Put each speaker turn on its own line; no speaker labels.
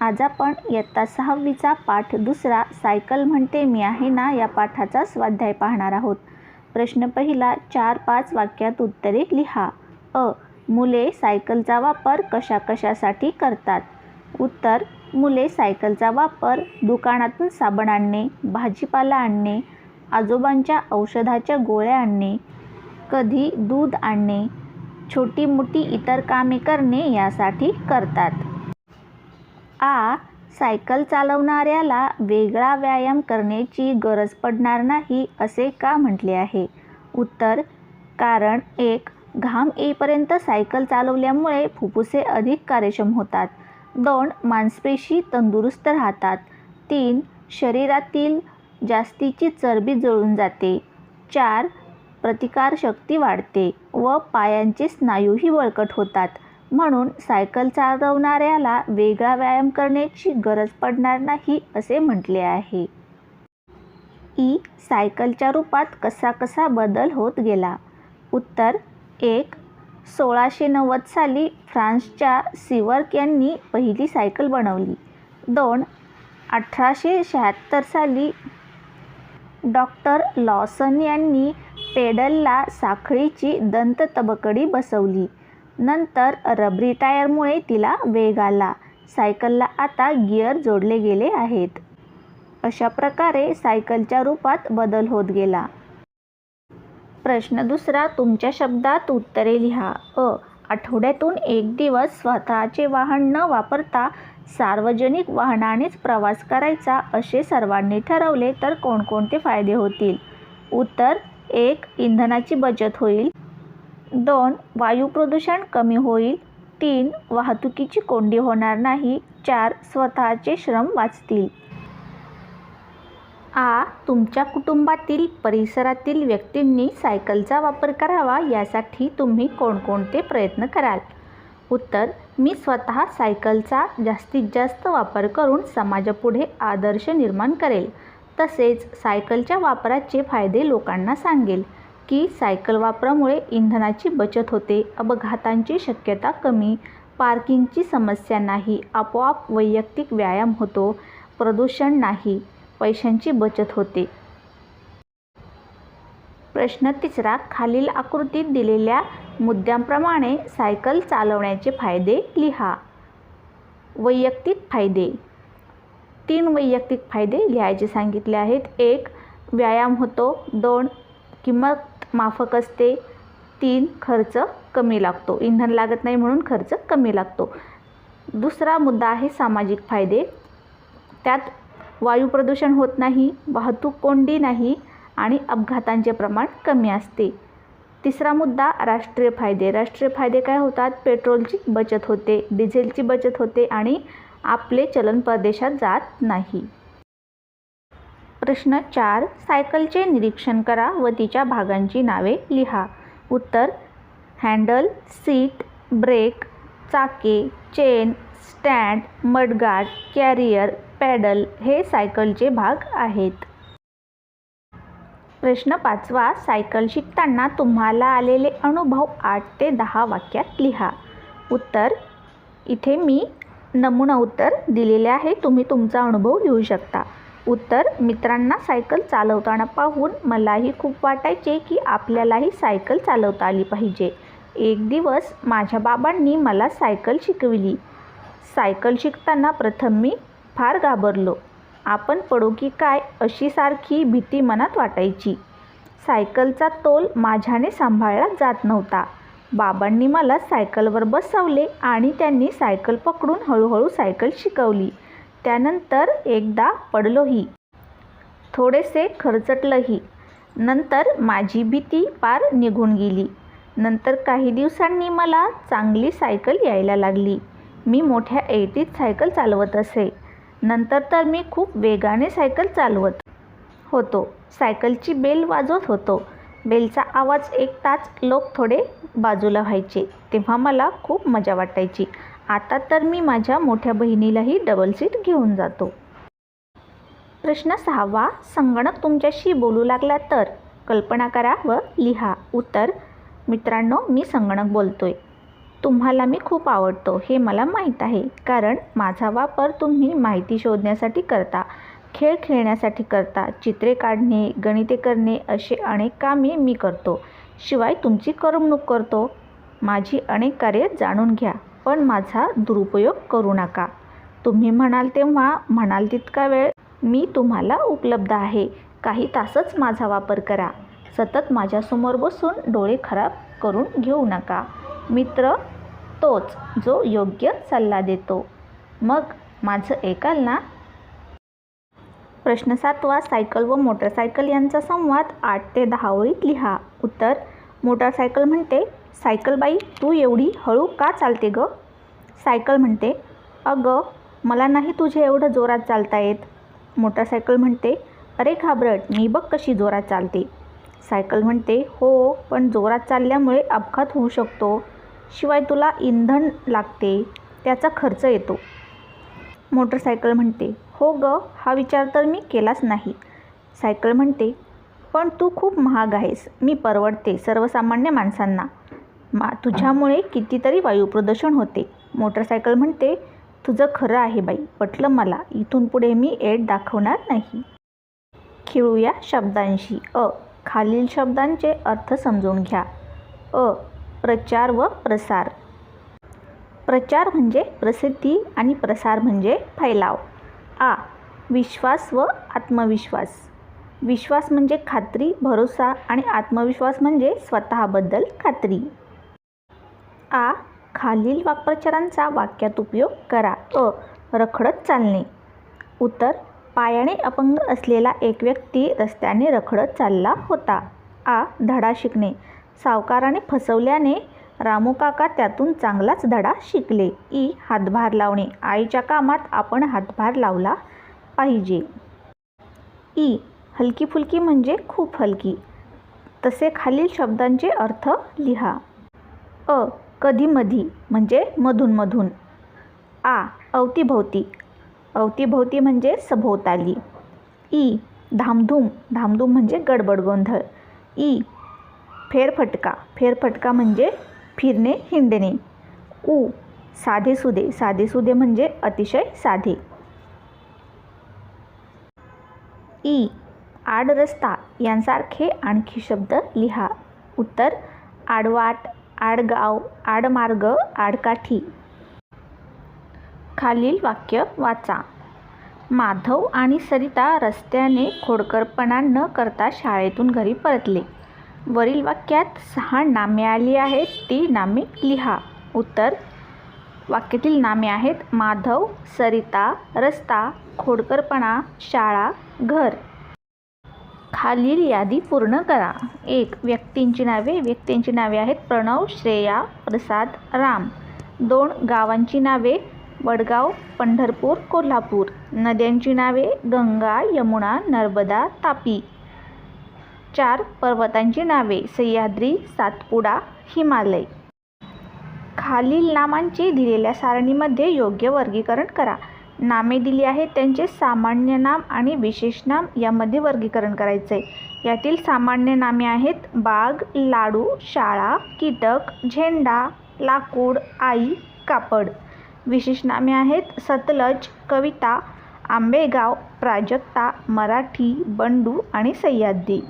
आज आपण इयत्ता सहावीचा पाठ दुसरा सायकल म्हणते मी आहे ना या पाठाचा स्वाध्याय पाहणार आहोत. प्रश्न पहिला चार पाच वाक्यात उत्तरे लिहा. अ. मुले सायकलचा वापर कशा कशासाठी करतात? उत्तर मुले सायकलचा वापर दुकानातून साबण आणणे भाजीपाला आणणे आजोबांच्या औषधाच्या गोळ्या आणणे कधी दूध आणणे छोटी मोठी इतर कामे करणे यासाठी करतात. आ सायकल चालवणाऱ्याला वेगळा व्यायाम करण्याची गरज पडणार नाही असे का म्हटले आहे? उत्तर कारण एक घाम येईपर्यंत सायकल चालवल्यामुळे फुफ्फुसे अधिक कार्यक्षम होतात. दोन मांसपेशी तंदुरुस्त राहतात. तीन शरीरातील जास्तीची चरबी जळून जाते. चार प्रतिकारशक्ती वाढते व पायांचे स्नायूही बळकट होतात. म्हणून सायकल चालवणाऱ्याला वेगळा व्यायाम करण्याची गरज पडणार नाही असे म्हटले आहे. ई सायकलच्या रूपात कसा कसा बदल होत गेला. उत्तर एक सोळाशे नव्वद साली फ्रान्सच्या सिवर्क यांनी पहिली सायकल बनवली. दोन अठराशे शहात्तर साली डॉक्टर लॉसन यांनी पेडलला साखळीची दंत तबकडी बसवली. नंतर रबरी टायरमुळे तिला वेग आला. सायकलला आता गिअर जोडले गेले आहेत. अशा प्रकारे सायकलच्या रूपात बदल होत गेला. प्रश्न दुसरा तुमच्या शब्दात उत्तरे लिहा. अ. आठवड्यातून एक दिवस स्वतःचे वाहन न वापरता सार्वजनिक वाहनानेच प्रवास करायचा असे सर्वांनी ठरवले तर कोणकोणते फायदे होतील? उत्तर एक इंधनाची बचत होईल. दोन वायू प्रदूषण कमी होईल. तीन वाहतुकीची कोंडी होणार नाही. चार स्वतःचे श्रम वाचतील. आ तुमच्या कुटुंबातील परिसरातील व्यक्तींनी सायकलचा वापर करावा यासाठी तुम्ही कोणकोणते प्रयत्न कराल? उत्तर मी स्वतः सायकलचा जास्तीत जास्त वापर करून समाजापुढे आदर्श निर्माण करेल. तसेच सायकलच्या वापराचे फायदे लोकांना सांगेल. की सायकल वापरामुळे इंधनाची बचत होते. अपघातांची शक्यता कमी. पार्किंगची समस्या नाही. आपोआप वैयक्तिक व्यायाम होतो. प्रदूषण नाही. पैशांची बचत होते. प्रश्न तिसरा. खालील आकृतीत दिलेल्या मुद्द्यांप्रमाणे सायकल चालवण्याचे फायदे लिहा. वैयक्तिक फायदे. तीन वैयक्तिक फायदे लिहायचे सांगितले आहेत. एक व्यायाम होतो. दोन किंमत माफक असते. तीन खर्च कमी लागतो. इंधन लागत नाही म्हणून खर्च कमी लागतो. दुसरा मुद्दा आहे सामाजिक फायदे. त्यात वायू प्रदूषण होत नाही वाहतूक कोंडी नाही आणि अपघातांचे प्रमाण कमी असते. तिसरा मुद्दा राष्ट्रीय फायदे. राष्ट्रीय फायदे काय होतात? पेट्रोलची बचत होते डिझेलची बचत होते आणि आपले चलन परदेशात जात नाही. प्रश्न चार सायकलचे निरीक्षण करा व तिच्या भागांची नावे लिहा. उत्तर हँडल सीट ब्रेक चाके chain stand mudguard carrier pedal हे सायकलचे भाग आहेत. प्रश्न पाचवा सायकल शिकताना तुम्हाला आलेले अनुभव आठ ते दहा वाक्यात लिहा. उत्तर इथे मी नमुना उत्तर दिलेले आहे तुम्ही तुमचा अनुभव लिहू शकता. उत्तर मित्रांना सायकल चालवताना पाहून मलाही खूप वाटायचे की आपल्यालाही सायकल चालवता आली पाहिजे. एक दिवस माझ्या बाबांनी मला सायकल शिकविली. सायकल शिकताना प्रथम मी फार घाबरलो. आपण पडू की काय अशी सारखी भीती मनात वाटायची. सायकलचा तोल माझ्याने सांभाळला जात नव्हता. बाबांनी मला सायकलवर बसवले आणि त्यांनी सायकल पकडून हळूहळू सायकल शिकवली. त्यानंतर एकदा पडलोही. थोडेसे खरचटलंही. नंतर माझी भीती पार निघून गेली. नंतर काही दिवसांनी मला चांगली सायकल यायला लागली. मी मोठ्या ऐटीत सायकल चालवत असे. नंतर तर मी खूप वेगाने सायकल चालवत होतो. सायकलची बेल वाजवत होतो. बेलचा आवाज एक तास लोक थोडे बाजूला व्हायचे. तेव्हा मला खूप मजा वाटायची. आता तर मी माझ्या मोठ्या बहिणीलाही डबल सीट घेऊन जातो. प्रश्न सहावा संगणक तुमच्याशी बोलू लागला तर? कल्पना करा व लिहा. उत्तर मित्रांनो मी संगणक बोलतोय. तुम्हाला मी खूप आवडतो हे मला माहीत आहे कारण माझा वापर तुम्ही माहिती शोधण्यासाठी करता खेळ खेळण्यासाठी करता चित्रे काढणे गणिते करणे असे अनेक कामे मी करतो. शिवाय तुमची करमणूक करतो. माझी अनेक कार्ये जाणून घ्या. पण माझा दुरुपयोग करू नका. तुम्ही म्हणाल तेव्हा म्हणाल तितका वेळ मी तुम्हाला उपलब्ध आहे. काही तासच माझा वापर करा. सतत माझ्यासमोर बसून डोळे खराब करून घेऊ नका. मित्र तोच जो योग्य सल्ला देतो. मग माझं ऐकाल ना? प्रश्न सातवा सायकल व मोटरसायकल यांचा संवाद आठ ते दहा ओळीत लिहा. उत्तर मोटरसायकल म्हणते सायकल बाई तू एवढी हळू का चालते ग? सायकल म्हणते अगं मला नाही तुझे एवढं जोरात चालता येत. मोटरसायकल म्हणते अरे घाबरट मी बघ कशी जोरात चालते. सायकल म्हणते हो पण जोरात चालल्यामुळे अपघात होऊ शकतो. शिवाय तुला इंधन लागते त्याचा खर्च येतो. मोटरसायकल म्हणते हो ग हा विचार तर मी केलाच नाही. सायकल म्हणते पण तू खूप महाग आहेस मी परवडते सर्वसामान्य माणसांना. मा तुझ्यामुळे कितीतरी वायू प्रदूषण होते. मोटरसायकल म्हणते तुझं खरं आहे बाई पटलं मला इथून पुढे मी एड दाखवणार नाही. खेळूया शब्दांशी. अ खालील शब्दांचे अर्थ समजून घ्या. अ प्रचार व प्रसार. प्रचार म्हणजे प्रसिद्धी आणि प्रसार म्हणजे फैलाव. आ विश्वास व आत्मविश्वास. विश्वास म्हणजे खात्री भरोसा आणि आत्मविश्वास म्हणजे स्वतःबद्दल खात्री. आ. खालील वाक्प्रचारांचा वाक्यात उपयोग करा. अ. रखडत चालणे. उत्तर. पायाने अपंग असलेला एक व्यक्ती रस्त्याने रखडत चालला होता. आ. धडा शिकणे. सावकाराने फसवल्याने रामू काका त्यातून चांगलाच धडा शिकले. ई. हातभार लावणे. आईच्या कामात आपण हातभार लावला पाहिजे. ई. हलकी फुलकी म्हणजे खूप हलकी. तसे खालील शब्दांचे अर्थ लिहा. अ. कधीमधी म्हणजे मधूनमधून. आ. अवतीभोवती. अवतीभोवती म्हणजे सभोवताली. ई. धामधूम. धामधूम म्हणजे गडबड गोंधळ. ई. फेरफटका. फेरफटका म्हणजे फिरणे हिंडणे. उ. साधेसुधे. साधेसुधे म्हणजे अतिशय साधे. ई. आडरस्ता. यांसारखे आणखी शब्द लिहा. उत्तर आडवाट. आडगाव आडमार्ग आडकाठी. खालील वाक्य वाचा. माधव आणि सरिता रस्त्याने खोडकरपणा न करता शाळेतून घरी परतले. वरील वाक्यात सहा नामे आली आहेत ती नामे लिहा. उत्तर वाक्यातील नामे आहेत माधव सरिता रस्ता खोडकरपणा शाळा घर. खालील यादी पूर्ण करा. एक व्यक्तींची नावे. व्यक्तींची नावे आहेत प्रणव श्रेया प्रसाद राम. दोन गावांची नावे. वडगाव पंढरपूर कोल्हापूर. नद्यांची नावे. गंगा यमुना नर्मदा तापी. चार पर्वतांची नावे. सह्याद्री सातपुडा हिमालय. खालील नामांचे दिलेल्या सारणीमध्ये योग्य वर्गीकरण करा. नामे दिली आहेत. त्यांचे सामान्य नाम आणि विशेष नाम यामध्ये वर्गीकरण करायचं आहे यातील सामान्य नामे आहेत बाग लाडू शाळा कीटक झेंडा लाकूड आई कापड. विशेष नामे आहेत सतलज कविता आंबेगाव प्राजक्ता मराठी बंडू आणि सह्याद्री.